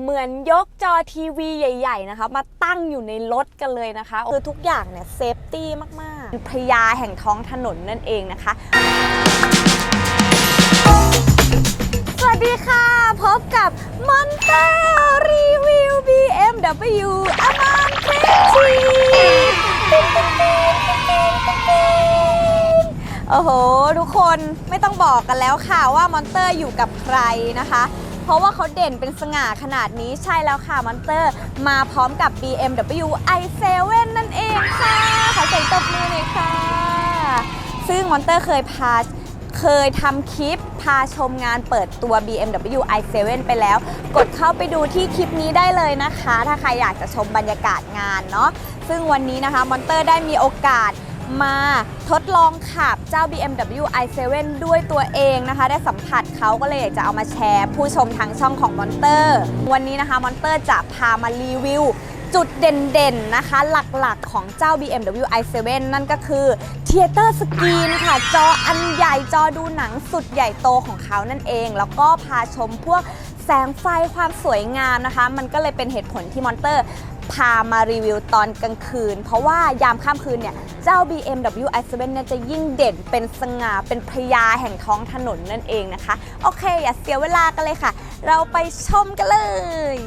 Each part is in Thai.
เหมือนยกจอทีวีใหญ่ ๆ นะคะ มาตั้งอยู่ในรถกันเลยนะคะ คือทุกอย่างเนี่ยเซฟตี้มากๆพญาแห่งท้องถนนนั่นเองนะคะ สวัสดีค่ะ พบกับมอนเตอร์รีวิว BMW อมานเทชีโอ้โห ทุกคนไม่ต้องบอกกันแล้วค่ะว่ามอนเตอร์อยู่กับใครนะคะ เพราะว่าเขาเด่นเป็นสง่าขนาดนี้ใช่แล้วค่ะมอนเตอร์ มาพร้อมกับ BMW i7 นั่นเองค่ะ ขอเสียงตบมือหน่อยค่ะ ซึ่งมอนเตอร์เคยพาเคยทำคลิปพาชมงานเปิดตัว BMW i7 ไปแล้ว กดเข้าไปดูที่คลิปนี้ได้เลยนะคะ ถ้าใครอยากจะชมบรรยากาศงานเนาะซึ่งวันนี้นะคะมอนเตอร์ได้มีโอกาส มาทดลองขับเจ้า BMW i7 ด้วยตัวเองนะคะ ได้สัมผัสเขาก็เลยอยากจะเอามาแชร์ ผู้ชมทางช่องของมอนเตอร์ วันนี้นะคะมอนเตอร์จะพามารีวิวจุดเด่นๆ นะคะ หลักๆของเจ้า BMW i7 นั่นก็คือเทเตอร์สกรีนค่ะ จออันใหญ่จอดูหนังสุดใหญ่โตของเขานั่นเอง แล้วก็พาชมพวกแสงไฟความสวยงามนะคะ มันก็เลยเป็นเหตุผลที่มอนเตอร์ พามารีวิวตอนกลางคืน เพราะว่ายามค่ำคืนเนี่ยเจ้า BMW i7 เนี่ยจะยิ่งเด่นเป็นสง่าเป็นพญาแห่งท้องถนนนั่นเองนะคะ โอเค อย่าเสียเวลากันเลยค่ะ เราไปชมกันเลย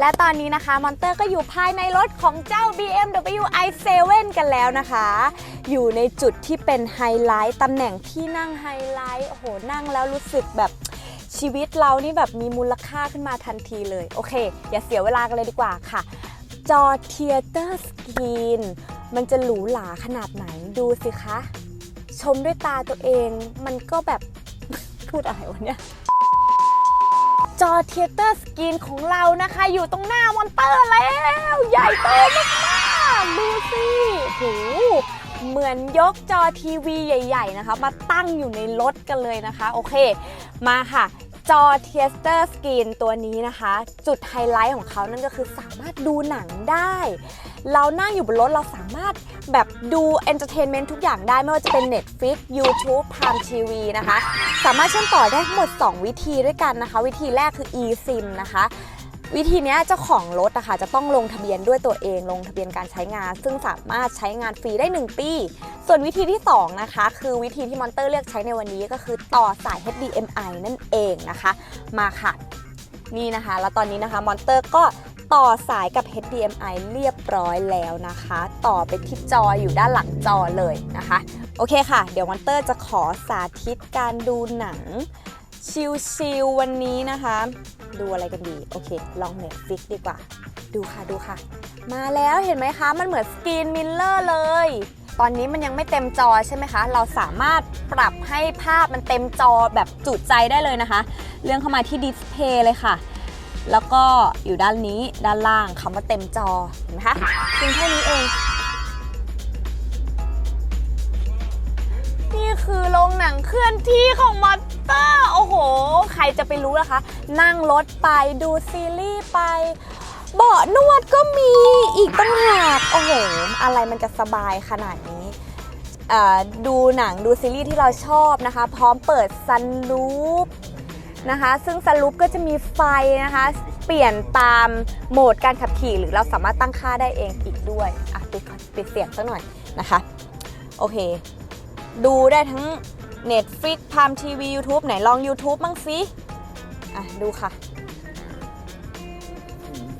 และตอนนี้นะคะ มอนเตอร์ก็อยู่ภายในรถของเจ้า BMW i7 กันแล้วนะคะ อยู่ในจุดที่เป็นไฮไลท์ตำแหน่งที่นั่งไฮไลท์ โอ้โห นั่งแล้วรู้สึกแบบ ชีวิตเรานี่แบบมีมูลค่าขึ้นมาทันทีเลย โอเค อย่าเสียเวลากันเลยดีกว่าค่ะ จอเทียเตอร์สกรีนมันจะหรูหราขนาดไหนดูสิคะ ชมด้วยตาตัวเองมันก็แบบ พูดอะไรวะเนี่ยจอเทเตอร์สกรีนของเรานะคะ อยู่ตรงหน้ามอนเตอร์แล้ว ใหญ่โตมากๆดูสิโหเหมือนยกจอทีวีใหญ่ ๆ นะคะ มาตั้งอยู่ในรถกันเลยนะคะ โอเค มาค่ะ จอเทสเตอร์สกรีนตัวนี้นะคะ จุดไฮไลท์ของเขานั่นก็คือสามารถดูหนังได้ เรานั่งอยู่บนรถเราสามารถแบบดูเอนเตอร์เทนเมนต์ทุกอย่างได้ ไม่ว่าจะเป็น Netflix YouTube Prime TV นะคะ สามารถเชื่อมต่อได้ทั้งหมด 2 วิธีด้วยกันนะคะ วิธีแรกคือ eSIM นะคะ วิธีนี้เจ้าของรถอะคะจะต้องลงทะเบียนด้วยตัวเองลงทะเบียนการใช้งาน ซึ่งสามารถใช้งานฟรีได้ 1 ปี ส่วนวิธีที่ 2 นะคะ คือวิธีที่มอนเตอร์เลือกใช้ในวันนี้ก็คือต่อสาย HDMI นั่นเองนะคะ มาค่ะ นี่นะคะ แล้วตอนนี้นะคะมอนเตอร์ก็ต่อสายกับ HDMI เรียบร้อยแล้วนะคะ ต่อไปที่จออยู่ด้านหลังจอเลยนะคะ โอเคค่ะ เดี๋ยวมอนเตอร์จะขอสาธิตการดูหนัง ชิลๆวันนี้นะคะ ดูอะไรกันดี โอเค ลอง Netflix ดีกว่า ดูค่ะดูค่ะ มาแล้วเห็นไหมคะ มันเหมือนสกรีนมิลเลอร์เลย ตอนนี้มันยังไม่เต็มจอใช่ไหมคะ เราสามารถปรับให้ภาพมันเต็มจอแบบจุใจได้เลยนะคะเลื่อนเข้ามาที่ดิสเพย์เลยค่ะแล้วก็อยู่ด้านนี้ด้านล่างคำว่าเต็มจอเห็นไหมคะเพียงแค่นี้เอง นี่คือโรงหนังเคลื่อนที่ของมอนเตอร์โอ้โห ใครจะไปรู้ล่ะคะ นั่งรถไปดูซีรีส์ไป เบาะนวดก็มีอีกตั้งหากโอ้โห อะไรมันจะสบายขนาดนี้ดูหนังดูซีรีส์ที่เราชอบนะคะ พร้อมเปิดซันรูปนะคะ ซึ่งซันรูปก็จะมีไฟนะคะ เปลี่ยนตามโหมดการขับขี่ หรือเราสามารถตั้งค่าได้เองอีกด้วยอะปิดปิดเสียงสักหน่อยนะคะ โอเค ดูได้ทั้ง Netflix Prime TV YouTube ไหนลอง YouTube บ้างสิอะ ดูค่ะ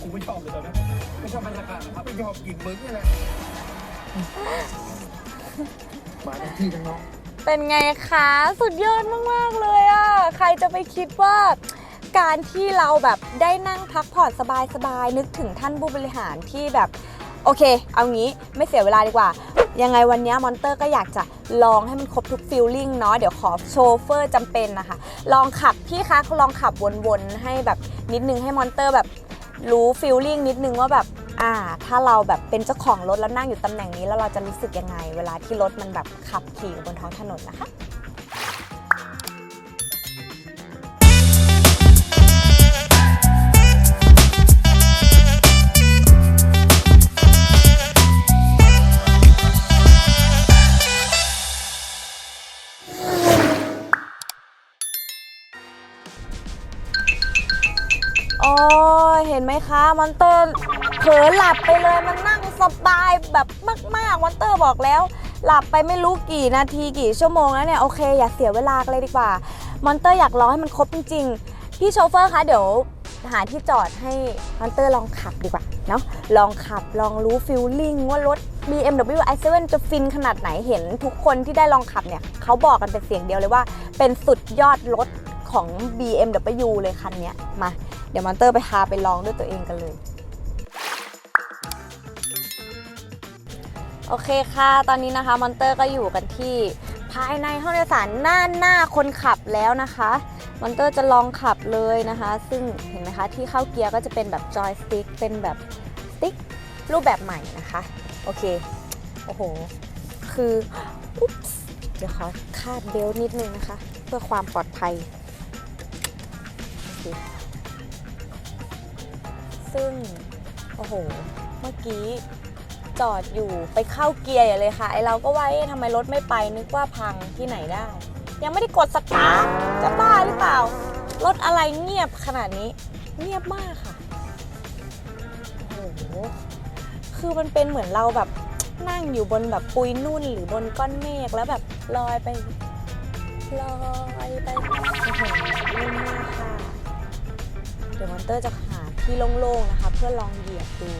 กูไม่ชอบเลยตอนนี้ไม่ชอบบรรยากาศนะครับไม่ชอบกลิ่นมึงนี่แหละมาทั้งที่ทั้งน้อง เป็นไงคะ สุดยอดมาก ๆ เลยอะ่ะ ใครจะไปคิดว่า การที่เราแบบได้นั่งพักผ่อนสบาย ๆ นึกถึงท่านผู้บริหารที่แบบ โอเค เอางี้ไม่เสียเวลาดีกว่า ยังไงวันนี้มอนเตอร์ก็อยากจะลองให้มันครบทุกฟิลลิ่งเนาะเดี๋ยวขอโชเฟอร์จำเป็นนะคะ ลองขับพี่คะลองขับวนๆให้แบบนิดนึงให้มอนเตอร์แบบรู้ฟิลลิ่งนิดนึงว่าแบบอ่าถ้าเราแบบเป็นเจ้าของรถแล้วนั่งอยู่ตำแหน่งนี้แล้วเราจะรู้สึกยังไง เวลาที่รถมันแบบขับขี่บนท้องถนนนะคะ ย เห็นไหมคะมอนเตอร์เผลอหลับไปเลยมันนั่งสบายแบบมากๆมอนเตอร์บอกแล้ว หลับไปไม่รู้กี่นาทีกี่ชั่วโมงแล้วเนี่ยโอเคอย่าเสียเวลาเลยดีกว่ามอนเตอร์อยากรอให้มันครบจริงๆพี่โชเฟอร์คะเดี๋ยวหาที่จอดให้มอนเตอร์ลองขับดีกว่าเนาะลองขับลองรู้ฟิลลิ่งว่ารถ BMW i7 จะฟินขนาดไหนเห็นทุกคนที่ได้ลองขับเนี่ยเขาบอกกันเป็นเสียงเดียวเลยว่า เป็นสุดยอดรถของ BMW เลยคันนี้มา เดี๋ยวมอนเตอร์ไปพาไปลองด้วยตัวเองกันเลย โอเคค่ะ ตอนนี้นะคะมอนเตอร์ก็อยู่กันที่ภายในห้องโดยสารหน้าหน้าคนขับแล้วนะคะมอนเตอร์จะลองขับเลยนะคะ ซึ่งเห็นไหมคะที่เข้าเกียร์ก็จะเป็นแบบจอยสติ๊กเป็นแบบสติ๊กรูปแบบใหม่นะคะ โอเค โอ้โห คืออุ๊บเดี๋ยวขอคาดเบลต์นิดนึงนะคะ เพื่อความปลอดภัยโอเค ซึ่ง โอ้โห เมื่อกี้จอดอยู่ไปเข้าเกียร์อย่าเลยค่ะ ไอเราก็ว่าเอ๊ะทำไมรถไม่ไปนึกว่าพังที่ไหนได้ ยังไม่ได้กดสตาร์ทจะบ้าหรือเปล่า รถอะไรเงียบขนาดนี้ เงียบมากค่ะ โอ้โห คือมันเป็นเหมือนเราแบบนั่งอยู่บนแบบปุยนุ่นหรือบนก้อนเมฆแล้วแบบลอยไปลอยไปโอ้โหนุ่มมากค่ะ เดี๋ยวมอนเตอร์จะหา ที่โล่งๆนะคะ เพื่อลองเหยียบดู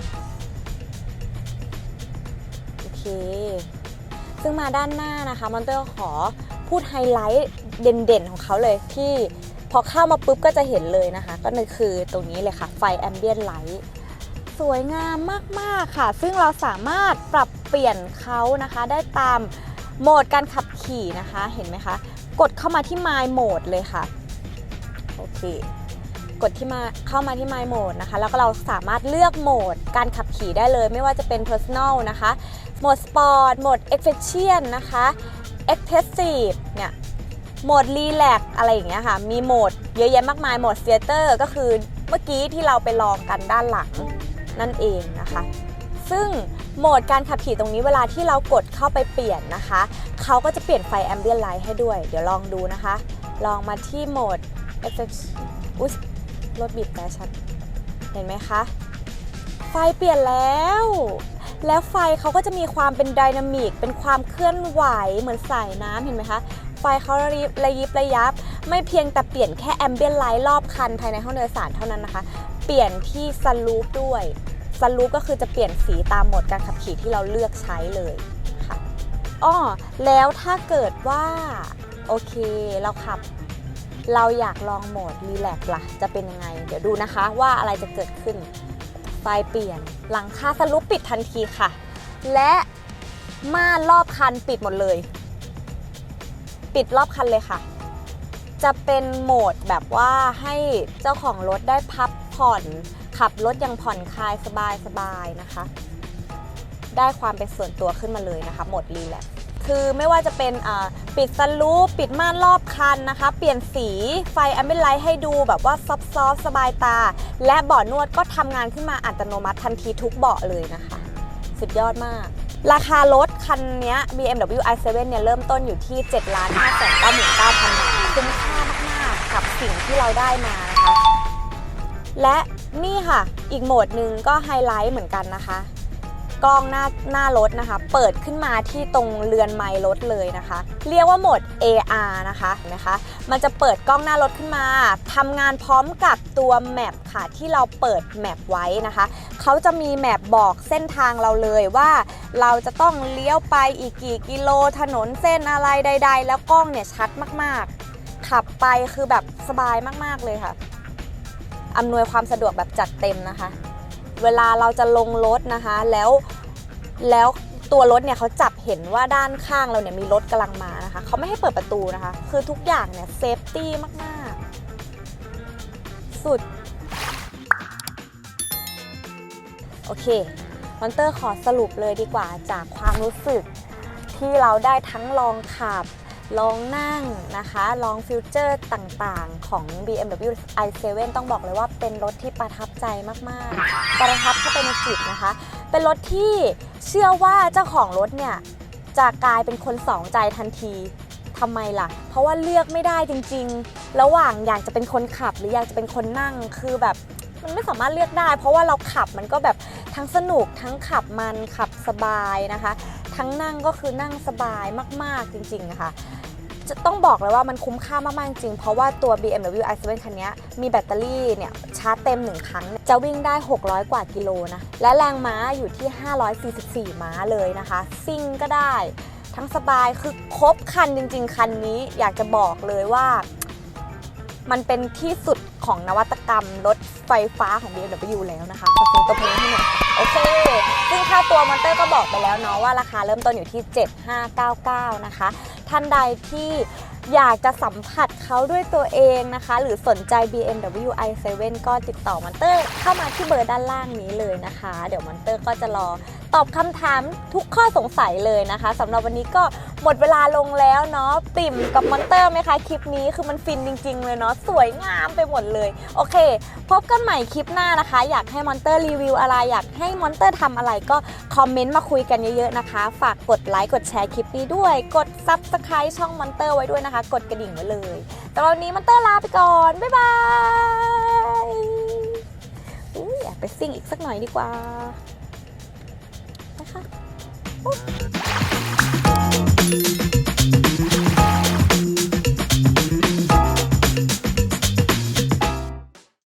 โอเค ซึ่งมาด้านหน้านะคะมอนเตอร์ขอพูดไฮไลท์เด่นๆของเขาเลยที่พอเข้ามาปุ๊บก็จะเห็นเลยนะคะ ก็คือตรงนี้เลยค่ะ ไฟแอมเบียนไลท์สวยงามมากๆค่ะ ซึ่งเราสามารถปรับเปลี่ยนเขานะคะ ได้ตามโหมดการขับขี่นะคะเห็นไหมคะ กดเข้ามาที่ My Mode เลยค่ะ โอเค กดที่มาเข้ามาที่ My Mode นะคะ แล้วก็เราสามารถเลือกโหมดการขับขี่ได้เลย ไม่ว่าจะเป็น Personal นะคะโหมด Sport โหมด Efficient นะคะ Excessive เนี่ยโหมด Relax อะไรอย่างเงี้ยค่ะ มีโหมดเยอะแยะมากมายโหมด Theater ก็คือเมื่อกี้ที่เราไปลองกันด้านหลังนั่นเองนะคะ ซึ่งโหมดการขับขี่ตรงนี้เวลาที่เรากดเข้าไปเปลี่ยนนะคะ เขาก็จะเปลี่ยนไฟ Ambient Light ให้ด้วย เดี๋ยวลองดูนะคะ ลองมาที่โหมด Effect อุ๊ย รถบีบแต่ชัด เห็นไหมคะ ไฟเปลี่ยนแล้ว แล้วไฟเขาก็จะมีความเป็นไดนามิก เป็นความเคลื่อนไหวเหมือนสายน้ำเห็นไหมคะ ไฟเขาระยิบระยิบระยับ ไม่เพียงแต่เปลี่ยนแค่แอมเบียนไลท์รอบคันภายในห้องโดยสารเท่านั้นนะคะ เปลี่ยนที่ซันรูฟด้วยซันรูฟก็คือจะเปลี่ยนสีตามโหมดการขับขี่ที่เราเลือกใช้เลยค่ะ อ้อ แล้วถ้าเกิดว่า โอเค เราขับ เราอยากลองโหมดรีแลกซ์ล่ะ จะเป็นยังไง เดี๋ยวดูนะคะว่าอะไรจะเกิดขึ้น ไฟเปลี่ยน หลังคาสลุปปิดทันทีค่ะ และม่านรอบคันปิดหมดเลย ปิดรอบคันเลยค่ะ จะเป็นโหมดแบบว่าให้เจ้าของรถได้พักผ่อน ขับรถอย่างผ่อนคลายสบายๆนะคะ ได้ความเป็นส่วนตัวขึ้นมาเลยนะคะโหมดรีแลกซ์คือไม่ว่าจะเป็นอ่า ปิดสลูปปิดม่านรอบคันนะคะ เปลี่ยนสีไฟแอมเบนไลท์ให้ดูแบบว่าซอฟต์สบายตา และเบาะนวดก็ทำงานขึ้นมาอัตโนมัติทันทีทุกเบาะเลยนะคะ สุดยอดมาก ราคารถคันนี้ BMW i7 เนี่ยเริ่มต้นอยู่ที่ 7 5 9 9 0 0 0 บาทคุ้มค่ามากๆ กับสิ่งที่เราได้มานะคะ และนี่ค่ะอีกโหมดหนึ่งก็ไฮไลท์เหมือนกันนะคะ กล้องหน้าหน้ารถนะคะ เปิดขึ้นมาที่ตรงเรือนไม้รถเลยนะคะ เรียกว่าโหมด AR นะคะเห็นะคะ มันจะเปิดกล้องหน้ารถขึ้นมาทำงานพร้อมกับตัวแมปค่ะที่เราเปิดแมปไว้นะคะเขาจะมีแมปบอกเส้นทางเราเลยว่าเราจะต้องเลี้ยวไปอีกกี่กิโลถนนเส้นอะไรใด ๆ แล้วกล้องเนี่ยชัดมากๆ ขับไปคือแบบสบายมากๆเลยค่ะอำนวยความสะดวกแบบจัดเต็มนะคะ เวลาเราจะลงรถนะคะ แล้วแล้วตัวรถเนี่ยเขาจับเห็นว่าด้านข้างเราเนี่ยมีรถกำลังมานะคะเขาไม่ให้เปิดประตูนะคะ คือทุกอย่างเนี่ยเซฟตี้มากๆ สุด โอเคมอนเตอร์ขอสรุปเลยดีกว่าจากความรู้สึกที่เราได้ทั้งลองขับ ลองนั่งนะคะ ลองฟิวเจอร์ต่างๆ ของ BMW i7 ต้องบอกเลยว่าเป็นรถที่ประทับใจมากๆ ประทับเข้าไปในจิตนะคะ เป็นรถที่เชื่อว่าเจ้าของรถเนี่ย จะกลายเป็นคนสองใจทันทีทำไมล่ะ เพราะว่าเลือกไม่ได้จริงๆ ระหว่างอยากจะเป็นคนขับหรืออยากจะเป็นคนนั่งคือแบบมันไม่สามารถเลือกได้ เพราะว่าเราขับมันก็แบบทั้งสนุกทั้งขับมันขับสบายนะคะ ทั้งนั่งก็คือนั่งสบายมากๆจริงๆะค่ะ จะต้องบอกเลยว่ามันคุ้มค่ามากๆจริง เพราะว่าตัว BMW i7 คันนี้มีแบตเตอรี่เนี่ยชาร์จเต็ม 1 ครั้ง จะวิ่งได้ 600 กว่ากิโลนะ และแรงม้าอยู่ที่ 544 ม้าเลยนะคะ ซิ่งก็ได้ ทั้งสบายคือครบคันจริง ๆ คันนี้อยากจะบอกเลยว่า มันเป็นที่สุดของนวัตกรรมรถไฟฟ้าของ BMW แล้วนะคะขอเสียงตบมือให้หน่อยโอเค ซึ่งค่าตัวมอเตอร์ก็บอกไปแล้วเนาะว่าราคาเริ่มต้นอยู่ที่ 7599 นะคะ ท่านใดที่อยากจะสัมผัส เขาด้วยตัวเองนะคะ หรือสนใจ BMW i7 ก็ติดต่อมอนเตอร์เข้ามาที่เบอร์ด้านล่างนี้เลยนะคะ เดี๋ยวมอนเตอร์ก็จะรอตอบคำถามทุกข้อสงสัยเลยนะคะสำหรับวันนี้ก็หมดเวลาลงแล้วเนาะปิ่มกับมอนเตอร์ไหมคะคลิปนี้คือมันฟินจริง ๆ เลยเนาะสวยงามไปหมดเลย โอเค พบกันใหม่คลิปหน้านะคะ อยากให้มอนเตอร์รีวิวอะไรอยากให้มอนเตอร์ทำอะไรก็คอมเมนต์มาคุยกันเยอะๆนะคะ ฝากกดไลค์กดแชร์คลิปนี้ด้วย กด Subscribe ช่องมอนเตอร์ไว้ด้วยนะคะ กดกระดิ่งไว้เลย ต่วันนี้มันเตอร์ลาไปก่อน บ๊ายบายอุ้ยอยากไปซิ่งอีกสักหน่อยดีกว่าไปค่ะ